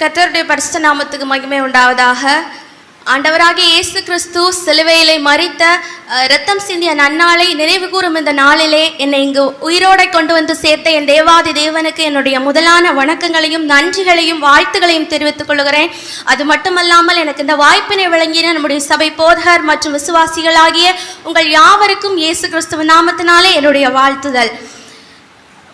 கர்த்தருடைய பரிசுத்த நாமத்துக்கு மகிமை உண்டாவதாக. ஆண்டவராகிய இயேசு கிறிஸ்து சிலுவையிலே மறித்த ரத்தம் சிந்திய நன்னாளை நினைவு கூறும் இந்த நாளிலே என்னை இங்கு உயிரோடை கொண்டு வந்து சேர்த்த என் தேவாதி தேவனுக்கு என்னுடைய முதலான வணக்கங்களையும் நன்றிகளையும் வாழ்த்துகளையும் தெரிவித்துக் கொள்கிறேன். அது மட்டுமல்லாமல் எனக்கு இந்த வாய்ப்பினை வழங்கின நம்முடைய சபை போதகர் மற்றும் விசுவாசிகளாகிய உங்கள் யாவருக்கும் இயேசு கிறிஸ்துவ நாமத்தினாலே என்னுடைய வாழ்த்துதல்.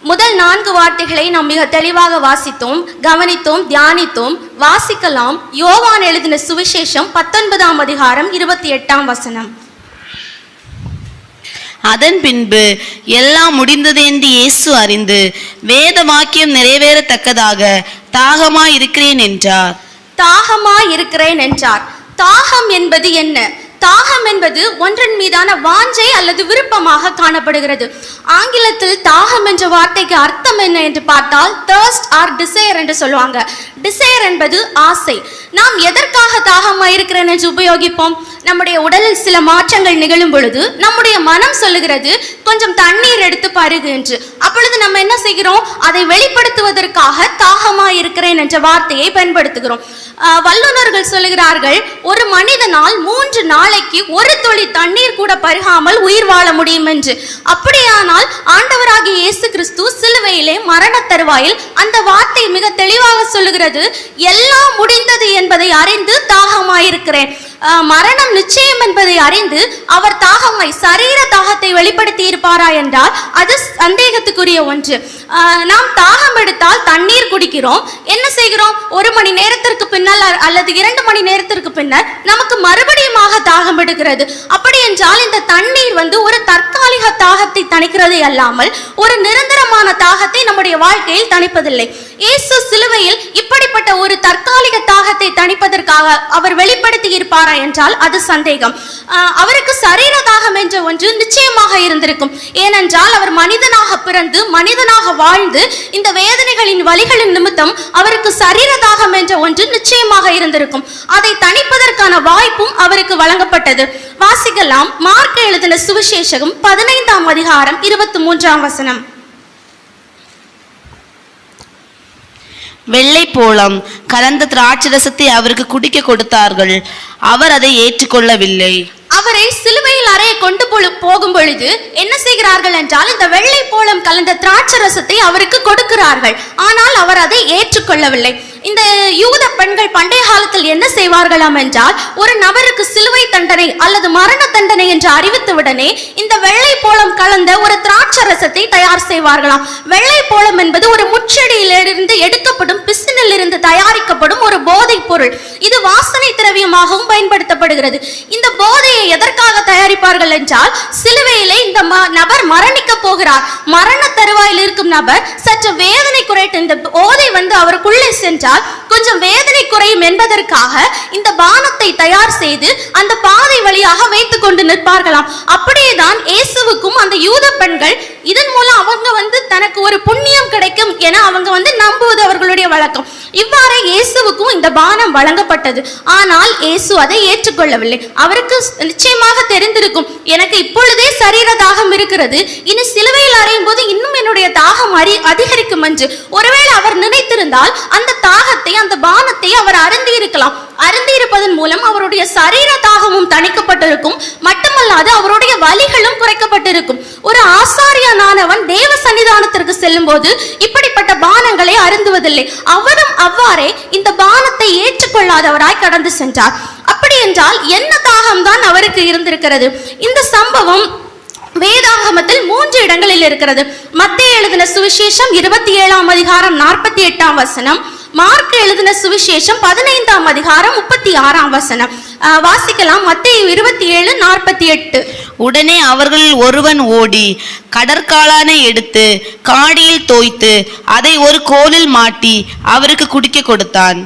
முதல் நான்கு வார்த்தைகளை நாம் மிக தெளிவாக வாசித்தோம் கவனித்தோம் தியானித்தோம். வாசிக்கலாம். யோவான் எழுதின சுவிசேஷம் பத்தொன்பதாம் அதிகாரம் இருபத்தி எட்டாம் வசனம். அதன் பின்பு எல்லாம் முடிந்தது என்று இயேசு அறிந்து வேத வாக்கியம் நிறைவேறத்தக்கதாக தாகமாய் இருக்கிறேன் என்றார். தாகமா இருக்கிறேன் என்றார். தாகம் என்பது என்ன? தாகம் என்பது ஒன்றன் மீதான வாஞ்சை அல்லது விருப்பமாக காணப்படுகிறது. ஆங்கிலத்தில் தாகம் என்ற வார்த்தைக்கு அர்த்தம் என்ன என்று பார்த்தால் தர்ஸ்ட் ஆர் டிசையர் என்று சொல்லுவாங்க. டிசையர் என்பது ஆசை. நாம் எதற்காக தாகமாக இருக்கிறேன் என்று உபயோகிப்போம்? நம்முடைய உடலில் சில மாற்றங்கள் நிகழும் பொழுது நம்முடைய மனம் சொல்லுகிறது கொஞ்சம் தண்ணீர் எடுத்து பருகு என்று. அப்பொழுது நம்ம என்ன செய்கிறோம்? அதை வெளிப்படுத்துவதற்காக தாகமா இருக்கிறேன் என்ற வார்த்தையை பயன்படுத்துகிறோம். வல்லுநர்கள் வல்லுனர்கள் சொல்லுகிறார்கள் ஒரு மனிதனால் மூன்று நாள் நாளைக்கு ஒரு துளி தண்ணீர் கூட பருகாமல் உயிர் வாழ முடியும் என்று. அப்படியானால் ஆண்டவராகிய இயேசு கிறிஸ்து சிலுவையிலே மரண தருவாயில் அந்த வார்த்தை மிக தெளிவாக சொல்லுகிறது எல்லாம் முடிந்தது என்பதை அறிந்து தாகமாயிருக்கிறேன். மரணம் நிச்சயம் என்பதை அறிந்து அவர் தாகமாய் சரீர தாகத்தை வெளிப்படுத்தி இருப்பாரா என்றால் அது சந்தேகத்துக்குரிய ஒன்று. நாம் தாகம் எடுத்தால் தண்ணீர் குடிக்கிறோம். என்ன செய்கிறோம்? ஒரு மணி நேரத்திற்கு பின்னால் அல்லது இரண்டு மணி நேரத்திற்கு பின்னர் நமக்கு மறுபடியுமாக தாகம் எடுக்கிறது. அப்படி என்றால் இந்த தண்ணீர் வந்து ஒரு தற்காலிக தாகத்தை தணிக்கிறது அல்லாமல் ஒரு நிரந்தரமான தாகத்தை நம்முடைய வாழ்க்கையில் தணிப்பதில்லை. இயேசு சிலுவையில் இப்படிப்பட்ட ஒரு தற்காலிக தாகத்தை தணிப்பதற்காக அவர் வெளிப்படுத்தி இருப்பார் என்றால் அது சந்தேகம். அவருக்கு சரீர தாகம் என்ற ஒன்று நிச்சயமாக இருந்திருக்கும். ஏனென்றால் அவர் மனிதனாக பிறந்து மனிதனாக வாழ்ந்து இந்த வேதனைகளின் வலிகளின் நிமித்தம் அவருக்கு சரீர தாகம் என்ற ஒன்று நிச்சயமாக இருந்திருக்கும். அதை தணிப்பதற்கான வாய்ப்பும் அவருக்கு வழங்கப்பட்டது. வாசிக்கலாம். மார்க் எழுதின சுவிசேஷகம் பதினைந்தாம் அதிகாரம் இருபத்தி மூன்றாம் வசனம். வெள்ளை போளம் கலந்த திராட்சரசத்தை அவருக்கு குடிக்க கொடுத்தார்கள். அவர் அதை ஏற்றுக்கொள்ளவில்லை. அவரை சிலுவையில் அறைய கொண்டு போகும் பொழுது என்ன செய்கிறார்கள் என்றால் இந்த வெள்ளை போளம் கலந்த திராட்சரசத்தை அவருக்கு கொடுக்கிறார்கள். ஆனால் அவர் அதை ஏற்றுக்கொள்ளவில்லை. இந்த யூத பெண்கள் பண்டைய காலத்தில் என்ன செய்வார்களாம் என்றால் ஒரு நபருக்கு சிலுவை தண்டனை அல்லது மரண தண்டனை என்று அறிவித்தவுடனே இந்த வெள்ளை போலம் கலந்த ஒரு திராட்சரசத்தை தயார் செய்வார்களாம். வெள்ளை போலம் என்பது ஒரு முச்செடியிலிருந்து எடுக்கப்படும் பிசினில் இருந்து தயாரிக்கப்படும் ஒரு பொருள். இது வாசனை திரவியமாகவும் பயன்படுத்தப்படுகிறது. இந்த போதையை எதற்காக தயாரிப்பார்கள் என்றால் சிலுவையிலே இந்த நபர் மரணிக்க போகிறார். மரண தருவாயில் இருக்கும் நபர் சற்று வேதனை குறைட்டு இந்த போதை வந்து அவருக்குள்ளே சென்றால் கொஞ்சம் வேதனை குறையும் என்பதற்காக இந்த பானத்தை தயார் செய்து அந்த பாதை வழியாக வைத்துக் கொண்டு நிற்பார்களாம். அப்படியேதான் இயேசுவுக்கும் அந்த யூத பெண்கள் இதன் மூலம் அவங்க வந்து தனக்கு ஒரு புண்ணியம் கிடைக்கும் என அவங்க வந்து நம்புவது அவர்களுடைய வழக்கம். இவ்வாறு இயேசுவுக்கும் இந்த பானம் வழங்கப்பட்டது. ஆனால் இயேசு அதை ஏற்றுக்கொள்ளவில்லை. அவருக்கு நிச்சயமாக தெரிந்திருக்கும் எனக்கு இப்பொழுதே சரீர தாகம் இருக்கிறது. இனி சிலுவையில் அறையும் போது இன்னும் என்னுடைய தாகம் அறி அதிகரிக்கும் என்று. ஒருவேளை அவர் நினைத்திருந்தால் அந்த தாகத்தை அந்த பானத்தை அவர் அருந்தி இருக்கலாம் அருந்தி இருப்பதன் மூலம் அவருடைய சரீர தாகமும் தணிக்கப்பட்டிருக்கும். மட்டுமல்லாது அவருடைய வலிகளும் குறைக்கப்பட்டிருக்கும். ஒரு ஆசா ஆசாரியனானவன் தேவ சன்னிதானத்திற்கு செல்லும் போது இப்படிப்பட்ட பானங்களை அருந்துவதில்லை. அவரும் அவ்வாறே இந்த பானத்தை ஏற்றுக்கொள்ளாதவராய் கடந்து சென்றார். அப்படி என்றால் என்ன தாகம்தான் அவருக்கு இருந்திருக்கிறது? இந்த சம்பவம் வேதாகமத்தில் மூன்று இடங்களில் இருக்கிறது. மத்திய எழுதின சுவிசேஷம் இருபத்தி ஏழாம் அதிகாரம் நாற்பத்தி எட்டாம் வசனம் மார்க் எழுதின சுவிசேஷம் பதினைந்தாம் அதிகாரம் முப்பத்தி ஆறாம் வசனம். வாசிக்கலாம். மத்திய இருபத்தி ஏழு நாற்பத்தி எட்டு உடனே அவர்களில் ஒருவன் ஓடி கடற்காளானை எடுத்து காடியில் தோய்த்து அதை ஒரு கோலில் மாட்டி அவருக்கு குடிக்க கொடுத்தான்.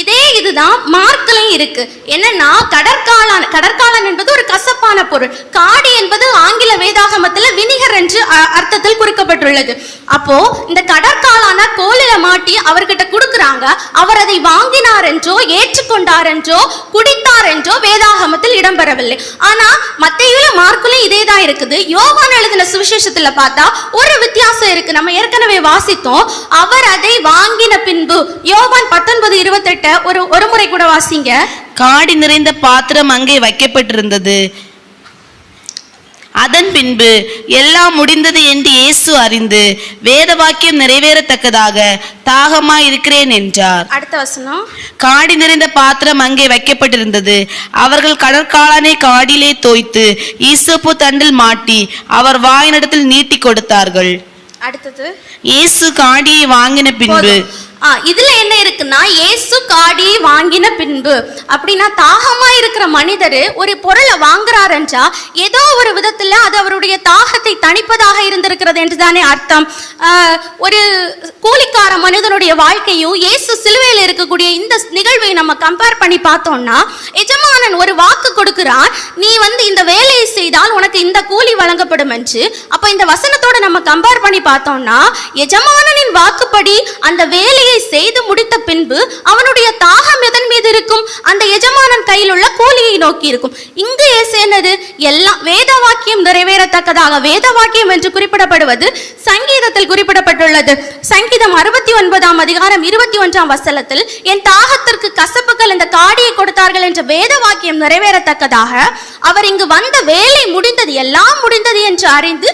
இதே இதுதான் மார்க்கலையும் இருக்கு. என்னன்னா கடற்காளான் கடற்காளான் என்பது ஒரு கசப்பான பொருள். காடி என்பது ஆங்கில வேதாகமத்துல வினிகர் என்று அ- அர்த்தத்தில் குறிக்கப்பட்டுள்ளது. அப்போ இந்த கடற்காளான கோலில மாட்டி அவர்கிட்ட கொடுக்குறாங்க அவர் அதை வாங்கினார் என்றோ ஏற்றுக்கொண்டார் என்றோ குடித்தார் என்றோ வேதாகமத்தில் இடம்பெறவில்லை. ஆனா மத்தையில மார்க்குலும் இதே தான் இருக்குது. யோகான் எழுதின சுவிசேஷத்துல பார்த்தா ஒரு வித்தியாசம் இருக்கு. நம்ம ஏற்கனவே வாசித்தோம் அவர் அதை வாங்கின பின்பு யோகான் பத்தொன்பது இருபத்தெட்டு ஒரு ஒரு முறை கூட வாசிங்க. காடி நிறைந்த பாத்திரம் அங்கே வைக்கப்பட்டிருந்தது. அதன் பின்பு எல்லாம் முடிந்தது என்று இயேசு அறிந்து வேத வாக்கியம் நிறைவேறத்தக்கதாக தாகமாய் இருக்கிறேன் என்றார். அடுத்த வசனம். காடி நிறைந்த பாத்திரம் அங்கே வைக்கப்பட்டிருந்தது. அவர்கள் கடற்காளானை காடியிலே தோய்த்து ஈசோப்பு தண்டில் மாட்டி அவர் வாயினிடத்தில் நீட்டி கொடுத்தார்கள். அடுத்தது. இயேசு காடியை வாங்கின பின்பு இதுல என்ன இருக்குன்னா ஏசு காடியை வாங்கின பின்பு. அப்படின்னா தாகமா இருக்கிற மனிதர் ஒரு பொருளை வாங்குறாருன்றா ஏதோ ஒரு விதத்துல அது அவருடைய தாகத்தை தணிப்பதாக இருந்திருக்கிறது என்று தானே அர்த்தம். ஒரு கூலிக்கார மனிதனுடைய வாழ்க்கையும் இயேசு சிலுவையில் இருக்கக்கூடிய இந்த நிகழ்வை நம்ம கம்பேர் பண்ணி பார்த்தோம்னா எஜமானன் ஒரு வாக்கு கொடுக்கிறான் நீ வந்து இந்த வேலையை செய்தால் உனக்கு இந்த கூலி வழங்கப்படும் என்று. அப்ப இந்த வசனத்தோட நம்ம கம்பேர் பண்ணி பார்த்தோம்னா எஜமானனின் வாக்குப்படி அந்த வேலையை செய்து முடித்த பின்பு அவனுடைய தாகம் எதன் மீது இருக்கும்? அந்த எஜமானன் கையில் உள்ள கூலியை நோக்கி இருக்கும். இங்கு என்னது? எல்லாம் வேத வாக்கியம் நிறைவேறத்தக்கதாக வேத வாக்கியம் என்று குறிப்பிடப்படுவது சங்கீதத்தில் குறிப்பிடப்பட்டுள்ளது. சங்கீதம் அறுபத்தி ஒன்பதாம் அதிகாரம் இருபத்தி ஒன்றாம் வசனத்தில் என் தாகத்திற்கு கசப்புகள் இந்த காடியை கொடுத்தார்கள் என்ற வேத வாக்கியம் நிறைவேறத்தக்கதாக அவர் இங்கு வந்த வேலை முடிந்தது எல்லாம் முடிந்தது என்று அறிந்து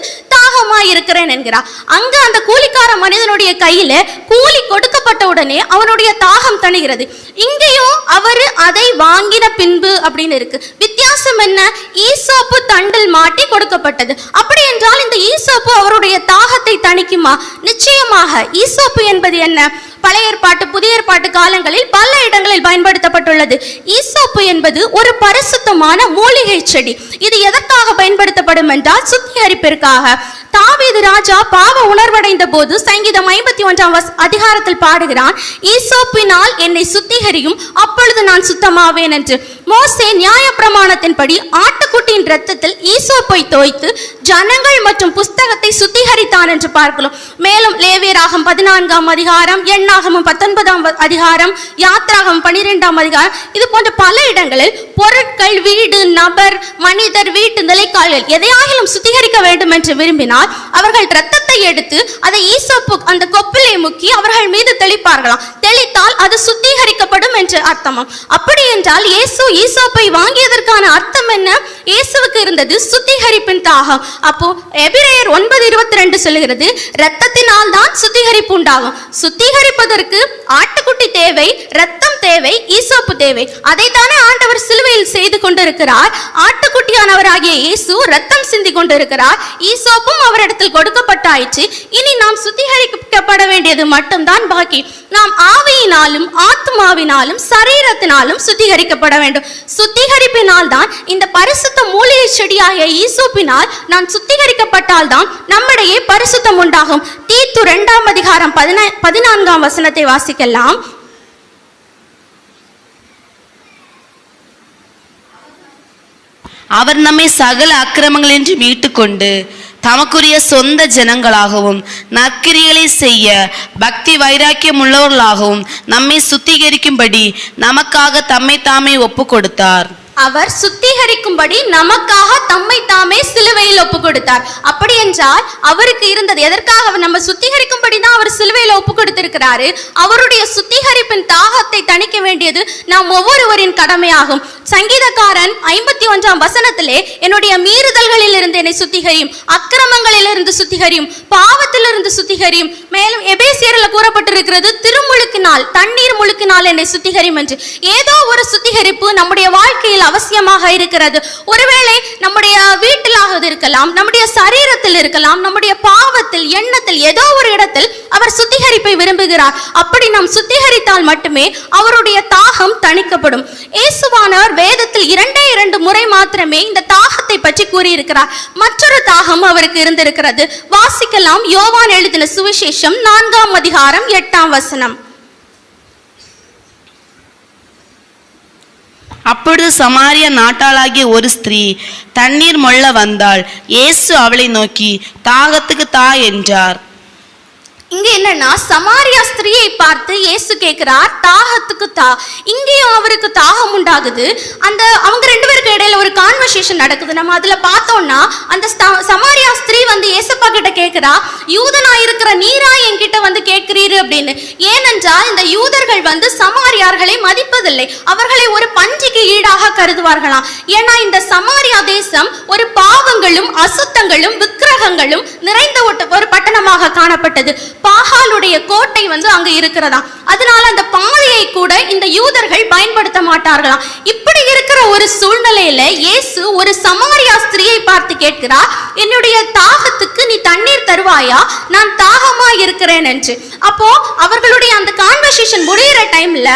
தாகமாய் இருக்கிறேன் என்கிறார். அங்கு அந்த கூலிக்கார மனிதனுடைய கையில கூலி கொடுக்கப்பட்ட உடனே அவனுடைய தாகம் தணிகிறது. இங்கேயும் அவர் அதை வாங்கின பின்பு அப்படின்னு இருக்கு. வித்தியாசம் என்ன? ஈசோப்பு தண்டில் மாட்டி கொடுக்கப்பட்டது. அப்படி என்றால் இந்த ஈசோப்பு அவருடைய தாகத்தை தணிக்குமா? நிச்சயமாக. ஈசோப்பு என்பது என்ன? பழைய ஏற்பாட்டு புதிய ஏற்பாட்டு காலங்களில் பல இடங்களில் பயன்படுத்தப்பட்டுள்ளது. ஈசோப்பு என்பது ஒரு பரிசுத்தமான மூலிகை செடி. இது எதற்காக பயன்படுத்தப்படும் என்றால் சுத்திகரிப்பிற்காக. தாவீது ராஜா பாவ உணர்வடைந்த போது சங்கீதம் ஐம்பத்தி ஒன்றாம் அதிகாரத்தில் பாடுகிறான் ஈசோப்பினால் என்னை சுத்திகரியும் அப்பொழுது நான் பரிசுத்தமாவேன் என்று மோசே நியாய பிரமாணத்தின்படி ஆட்டுக்குட்டியின் ஈசோ ஈசோப்பை தோய்த்து ஜனங்கள் மற்றும் புஸ்தகத்தை சுத்திகரித்தான் என்று பார்க்கலாம். மேலும் லேவியராகம் பதினான்காம் அதிகாரம் எண்ணாகமும் பத்தொன்பதாம் அதிகாரம் யாத்ராகம் பனிரெண்டாம் அதிகாரம் இது போன்ற பல இடங்களில் பொருட்கள் வீடு நபர் மனிதர் வீட்டு நிலைக்கால்கள் எதையாகிலும் சுத்திகரிக்க வேண்டும் என்று விரும்பினால் அவர்கள் ரத்தத்தை எடுத்து அதை ஈசோப்பு அந்த கொப்பிலை முக்கி அவர்கள் மீது தெளிப்பார்களாம். தெளித்தால் அது சுத்திகரிக்கப்படும் என்று அர்த்தமாம். அப்படி என்றால் இயேசு ஈசோப்பை வாங்கியதற்கான அர்த்தம் என்ன? இயேசுவுக்கு இருந்தது சுத்திகரிப்பின் தாகம். அப்போ எபிரேயர் ஒன்பது இருபத்தி ரெண்டு சொல்லுகிறது ரத்தத்தினால் தான் சுத்திகரிப்பு உண்டாகும். சுத்திகரிப்பதற்கு ஆட்டுக்குட்டி தேவை ரத்தம் தேவை ஈசோப்பு தேவை. அதைத்தானே ஆண்டவர் சிலுவையில் செய்து கொண்டிருக்கிறார். ஆட்டுக்குட்டியானவராகிய இயேசு ரத்தம் சிந்தி கொண்டிருக்கிறார். ஈசோப்பும் அவரிடத்தில் கொடுக்கப்பட்டாயிற்று. இனி நாம் சுத்திகரிக்கப்பட வேண்டியது மட்டும்தான் பாக்கி. நாம் ஆவியினாலும் ஆத்மாவினாலும் சரீரத்தினாலும் சுத்திகரிக்கப்பட வேண்டும். சுத்திகரிப்பினால் தான் இந்த பரிசுத்த மூலிகை செடியாகிய ஈசோப்பினால் நான் சுத்திகரிக்கப்பட்டால் தான் நம்மிடையே பரிசுத்தம் உண்டாகும். தீத்து இரண்டாம் அதிகாரம் பதினா பதினான்காம் வசனத்தை வாசிக்கலாம். அவர் நம்மை சகல அக்கிரமங்கள் என்று மீட்டுக்கொண்டு தமக்குரிய சொந்த ஜனங்களாகவும் நற்கிரிகளை செய்ய பக்தி வைராக்கியம் உள்ளவர்களாகவும் நம்மை சுத்திகரிக்கும்படி நமக்காக தம்மை தாமே ஒப்பு கொடுத்தார். அவர் சுத்திகரிக்கும்படி நமக்காக தம்மை தாமே சிலுவையில் ஒப்பு கொடுத்தார். அப்படி என்றால் அவருக்கு இருந்தது எதற்காக அவர் நம்ம சுத்திகரிக்கும்படி தான் அவர் சிலுவையில் ஒப்பு கொடுத்திருக்கிறாரு? அவருடைய சுத்திகரிப்பின் தாகத்தை தணிக்க வேண்டியது நாம் ஒவ்வொருவரின் கடமையாகும். சங்கீதக்காரன் ஐம்பத்தி ஒன்றாம் வசனத்திலே என்னுடைய மீறுதல்களில் இருந்து என்னை சுத்திகரியும் அக்கிரமங்களில் இருந்து சுத்திகரியும் பாவத்திலிருந்து சுத்திகரியும். மேலும் எபேசியரில் கூறப்பட்டிருக்கிறது திருமுழுக்கினால் தண்ணீர் முழுக்கினால் என்னை சுத்திகரியும் என்று. ஏதோ ஒரு சுத்திகரிப்பு நம்முடைய வாழ்க்கையில் அவசியமாக இருக்கிறது. ஒருவேளை நம்முடைய வீட்டிலாக இருக்கலாம் நம்முடைய சரீரத்தில் இருக்கலாம் நம்முடைய பாவத்தில் எண்ணத்தில் ஏதோ ஒரு இடத்தில் அவர் சுத்திகரிப்பை விரும்புகிறார். அப்படி நாம் சுத்திகரித்தால் மட்டுமே அவருடைய தாகம் தணிக்கப்படும். இயேசுவானவர் வேதத்தில் இரண்டே இரண்டு முறை மாத்திரமே இந்த தாகத்தை பற்றி கூறியிருக்கிறார். மற்றொரு தாகம் அவருக்கு இருந்திருக்கிறது. வாசிக்கலாம் யோவான் எழுதின சுவிசேஷம் நான்காம் அதிகாரம் எட்டாம் வசனம். அப்பொழுது சமாரிய நாட்டாளாகிய ஒரு ஸ்திரீ தண்ணீர் மொள்ள வந்தாள். இயேசு அவளை நோக்கி தாகத்துக்கு தா என்றார். இங்க என்னன்னா சமாரியா ஸ்திரியை பார்த்து இயேசு கேட்கிறார் தாகத்துக்கு தா இங்கேயும் அவருக்கு தாகம் உண்டாகுது. அந்த அவங்க ரெண்டு பேருக்கு இடையில ஒரு கான்வர்சேஷன் நடக்குது. நம்ம அதுல பார்த்தோம்னா அந்த ஸ்த- சமாரியா ஸ்திரீ வந்து இயேசப்பா கிட்ட கேட்கிறா யூதனா இருக்கிற நீரா என்கிட்ட வந்து கேட்கிறீரு? அப்படின்னு. ஏனென்றால் இந்த யூதர்கள் வந்து சமாரியார்களை மதிப்பதில்லை. அவர்களை ஒரு பன்றிக்கு ஈடாக கருதுவார்களாம். ஏன்னா இந்த சமாரியா தேசம் ஒரு பாவங்களும் அசுத்தங்களும் விக்கிரகங்களும் நிறைந்த ஒரு பட்டணமாக காணப்பட்டது. பாகாலுடைய கோட்டை வந்து அங்க இருக்கிறதா? அதனால அந்த பாதையை கூட இந்த யூதர்கள் பயன்படுத்த மாட்டார்களாம் இப்படி இருக்கிற ஒரு சூழ்நிலையில இயேசு ஒரு சமாரியா ஸ்திரியை பார்த்து கேட்கிறார் என்னுடைய தாகத்துக்கு நீ தண்ணீர் தருவாயா? நான் தாகமா இருக்கிறேன் என்று. அப்போ அவர்களுடைய அந்த கான்வர்சேஷன் முடிகிற டைம்ல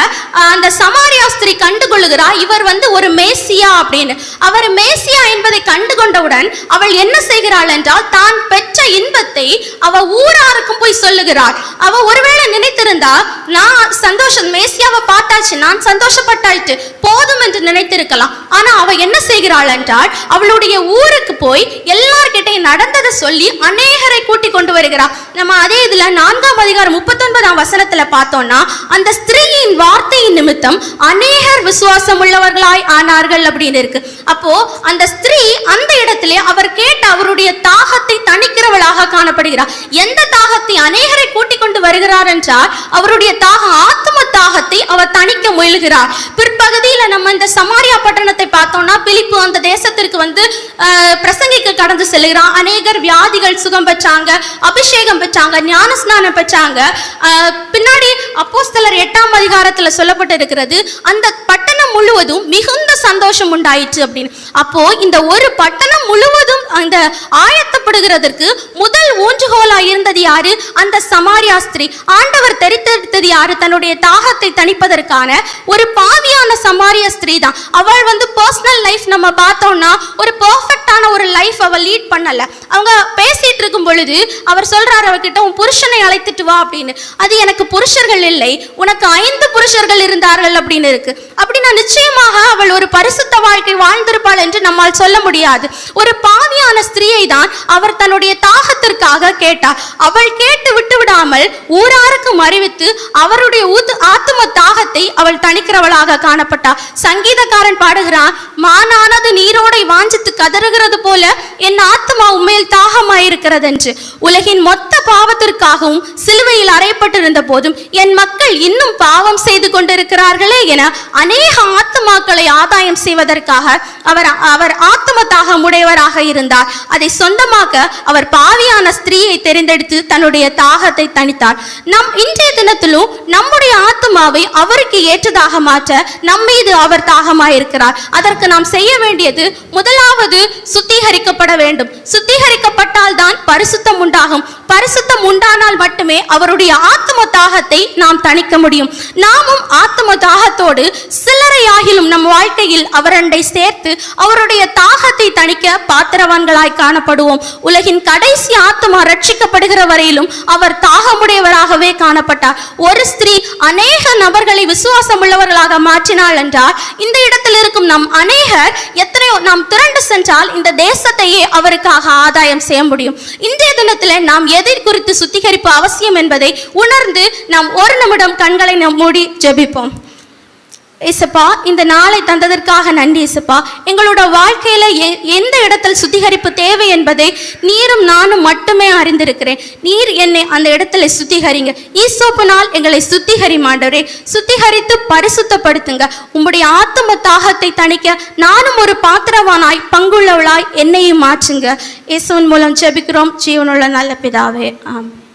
அந்த சமாரியா ஸ்திரி கண்டுகொள்ளுகிறா இவர் வந்து ஒரு மேசியா அப்படின்னு. அவர் மேசியா என்பதை கண்டுகொண்டவுடன் அவள் என்ன செய்கிறாள் என்றால் தான் பெற்ற இன்பத்தை அவ ஊராருக்கும் போய் சொல்லுகிறார் அவ ஒருவேளை நினைத்திருந்தா நான் சந்தோஷம் மேசியாவை பார்த்தாச்சு நான் சந்தோஷப்பட்டாயிட்டு போதும் என்று நினைத்திருக்கலாம். ஆனா அவ என்ன செய்கிறாள் என்றால் அவளுடைய ஊருக்கு போய் எல்லார்கிட்டையும் நடந்ததை சொல்லி அநேகரை கூட்டி கொண்டு வருகிறார் நம்ம அதே இதுல நான்காம் அதிகாரம் முப்பத்தொன்பதாம் வசனத்துல பார்த்தோம்னா அந்த ஸ்திரீயின் வார்த்தையின் நிமித்தம் அநேகர் விசுவாசம் உள்ளவர்களாய் ஆனார்கள் அப்படின்னு இருக்கு. அப்போ அந்த ஸ்திரீ அந்த இடத்திலே அவர் கேட்ட அவருடைய தாகத்தை தணிக்கிறவளாக காணப்படுகிறார் எந்த தாகத்தை அநேக அநேகரை கூட்டிக் கொண்டு வருகிறார் என்றால் அவருடைய தாக ஆத்ம தாகத்தை அவர் தணிக்க முயல்கிறார். பிற்பகுதியில நம்ம இந்த சமாரியா பட்டணத்தை பார்த்தோம்னா பிலிப்பு அந்த தேசத்திற்கு வந்து ஆஹ், பிரசங்கிக்க கடந்து செல்கிறான். அநேகர் வியாதிகள் சுகம் பெற்றாங்க அபிஷேகம் பெற்றாங்க ஞானஸ்நானம் பெற்றாங்க. பின்னாடி அப்போஸ்தலர் எட்டாம் அதிகாரத்துல சொல்லப்பட்டு இருக்கிறது அந்த பட்டணம் முழுவதும் மிகுந்த சந்தோஷம் உண்டாயிற்று அப்படின்னு. அப்போ இந்த ஒரு பட்டணம் முழுவதும் அந்த ஆயத்தப்படுகிறதற்கு முதல் ஊன்றுகோலா இருந்தது யாரு? அந்த சமாரியா ஸ்திரீ. ஆண்டவர் தெரித்தெடுத்தது யாரு? தன்னுடைய தாகத்தை தணிப்பதற்கான ஒரு பாவியான சமாரிய ஸ்திரீ தான் அவள் வந்து பர்சனல் லைஃப் நம்ம பார்த்தோம்னா ஒரு பர்ஃபெக்ட் பெர்ஃபெக்டான ஒரு லைஃப் அவள் லீட் பண்ணல. அவங்க பேசிட்டு இருக்கும் பொழுது அவர் சொல்றாரு அவர்கிட்ட உன் புருஷனை அழைத்துட்டு வா அப்படின்னு. அது எனக்கு புருஷர்கள் இல்லை. உனக்கு ஐந்து புருஷர்கள் இருந்தார்கள் அப்படின்னு இருக்கு. அப்படின்னா நிச்சயமாக அவள் ஒரு பரிசுத்த வாழ்க்கை வாழ்ந்திருப்பாள் என்று நம்மால் சொல்ல முடியாது. ஒரு பாவியான ஸ்திரீயை தான் அவர் தன்னுடைய தாகத்திற்காக கேட்டார் அவள் கேட்டு விட்டு விடாமல் ஊராருக்கும் அறிவித்து அவருடைய ஆத்தும தாகத்தை அவள் தணிக்கிறவளாக காணப்பட்டார் சங்கீதக்காரன் பாடுகிறான் மானானது நீரோடை வாஞ்சித்து கதறுகிறது போல என் ஆத்மா உண்மையில் தாகமாயிருக்கிறது என்று உலகின் மொத்த பாவத்திற்காகவும் சிலுவையில் அறையப்பட்டிருந்த போதும் என் மக்கள் இன்னும் பாவம் செய்து கொண்டிருக்கிறார்களே என அநேக ஆத்மாக்களை ஆதாயம் செய்வதற்காக அவர் அவர் ஆத்ம தாகம் உடையவராக இருந்தார். அதை சொந்தமாக்க அவர் பாவியான ஸ்திரீயை தெரிந்தெடுத்து தன்னுடைய தாகத்தை தணித்தார். நம் இன்றைய தினத்திலும் நம்முடைய ஆத்மாவை அவருக்கு ஏற்றதாக மாற்ற நம் மீது அவர் தாகமாயிருக்கிறார். அதற்கு நாம் செய்ய வேண்டியது முதலாவது சுத்திகரிக்கப்பட வேண்டும். சுத்திகரிக்கப்பட்டால் தான் பரிசுத்தம் உண்டாகும். பரிசு பரிசுத்தம் உண்டானால் மட்டுமே அவருடைய ஆத்ம தாகத்தை நாம் தணிக்க முடியும். நாமும் ஆத்ம தாகத்தோடு சிலரையாகிலும் நம் வாழ்க்கையில் அவரண்டை சேர்த்து அவருடைய தாகத்தை தணிக்க பாத்திரவான்களாய் காணப்படுவோம். உலகின் கடைசி ஆத்மா ரட்சிக்கப்படுகிற வரையிலும் அவர் தாகமுடையவராகவே காணப்பட்டார். ஒரு ஸ்திரீ அநேக நபர்களை விசுவாசம் உள்ளவர்களாக மாற்றினாள் என்றால் இந்த இடத்தில் இருக்கும் நம் அநேகர் எத்தனையோ நாம் திரண்டு சென்றால் இந்த தேசத்தையே அவருக்காக ஆதாயம் செய்ய முடியும். இன்றைய தினத்தில் நாம் எதை குறித்து சுத்திகரிப்பு அவசியம் என்பதை உணர்ந்து நாம் ஒரு நிமிடம் கண்களை நம் மூடி ஜெபிப்போம். இசப்பா இந்த நாளை தந்ததற்காக நன்றி இசப்பா. எங்களோட வாழ்க்கையில எ- எந்த இடத்தில் சுத்திகரிப்பு தேவை என்பதை நீரும் நானும் மட்டுமே அறிந்திருக்கிறேன். நீர் என்னை அந்த இடத்துல சுத்திகரிங்க. ஈசோப்பினால் எங்களை சுத்திகரி மாண்டவரே. சுத்திகரித்து பரிசுத்தப்படுத்துங்க. உங்களுடைய ஆத்ம தாகத்தை தணிக்க நானும் ஒரு பாத்திரவானாய் பங்குள்ளவளாய் என்னையும் மாற்றுங்க. இயேசுவின் மூலம் ஜெபிக்கிறோம். ஜீவனுள்ள நல்ல பிதாவே. ஆம்.